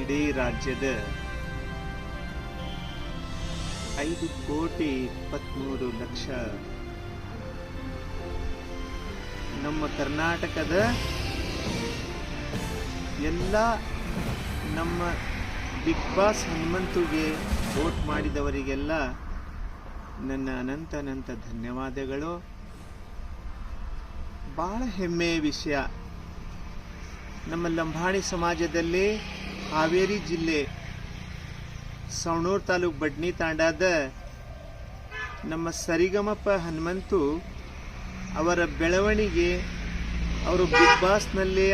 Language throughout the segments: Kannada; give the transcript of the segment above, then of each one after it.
ಇಡೀ ರಾಜ್ಯದ ಐದು ಕೋಟಿ ಇಪ್ಪತ್ಮೂರು ಲಕ್ಷ. ನಮ್ಮ ಕರ್ನಾಟಕದ ಎಲ್ಲ ನಮ್ಮ ಬಿಗ್ ಬಾಸ್ ಹನುಮಂತುಗೆ ವೋಟ್ ಮಾಡಿದವರಿಗೆಲ್ಲ ನನ್ನ ಅನಂತ ಅನಂತ ಧನ್ಯವಾದಗಳು. ಭಾಳ ಹೆಮ್ಮೆಯ ವಿಷಯ. ನಮ್ಮ ಲಂಬಾಣಿ ಸಮಾಜದಲ್ಲಿ ಹಾವೇರಿ ಜಿಲ್ಲೆ ಸವಣೂರು ತಾಲೂಕು ಬಡ್ನಿ ತಾಂಡಾದ ನಮ್ಮ ಸರಿಗಮಪ ಹನುಮಂತು ಅವರ ಬೆಳವಣಿಗೆ, ಅವರು ಬಿಗ್ ಬಾಸ್ನಲ್ಲಿ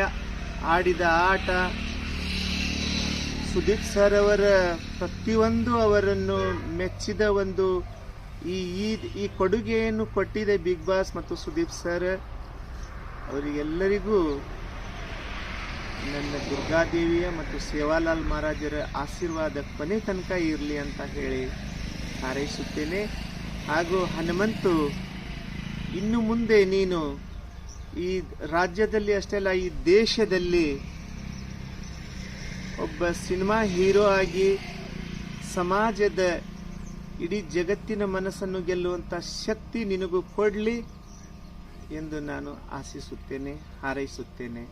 ಆಡಿದ ಆಟ, ಸುದೀಪ್ ಸರ್ ಅವರ ಪ್ರತಿಯೊಂದು ಅವರನ್ನು ಮೆಚ್ಚಿದ ಒಂದು ಈ ಈ ಈ ಕೊಡುಗೆಯನ್ನು ಕೊಟ್ಟಿದೆ ಬಿಗ್ ಬಾಸ್ ಮತ್ತು ಸುದೀಪ್ ಸರ್. ಅವರಿಗೆಲ್ಲರಿಗೂ ನನ್ನ ದುರ್ಗಾದೇವಿಯ ಮತ್ತು ಸೇವಾಲಾಲ್ ಮಹಾರಾಜರ ಆಶೀರ್ವಾದ ಕೊನೆ ತನಕ ಇರಲಿ ಅಂತ ಹೇಳಿ ಹಾರೈಸುತ್ತೇನೆ. ಹಾಗೂ ಹನುಮಂತು, ಇನ್ನು ಮುಂದೆ ನೀನು ಈ ರಾಜ್ಯದಲ್ಲಿ ಅಷ್ಟೇ ಅಲ್ಲ ಈ ದೇಶದಲ್ಲಿ ಒಬ್ಬ ಸಿನಿಮಾ ಹೀರೋ ಆಗಿ ಸಮಾಜದ ಇಡೀ ಜಗತ್ತಿನ ಮನಸ್ಸನ್ನು ಗೆಲ್ಲುವಂಥ ಶಕ್ತಿ ನಿನಗೂ ಕೊಡಲಿ ಎಂದು ನಾನು ಆಶಿಸುತ್ತೇನೆ, ಹಾರೈಸುತ್ತೇನೆ.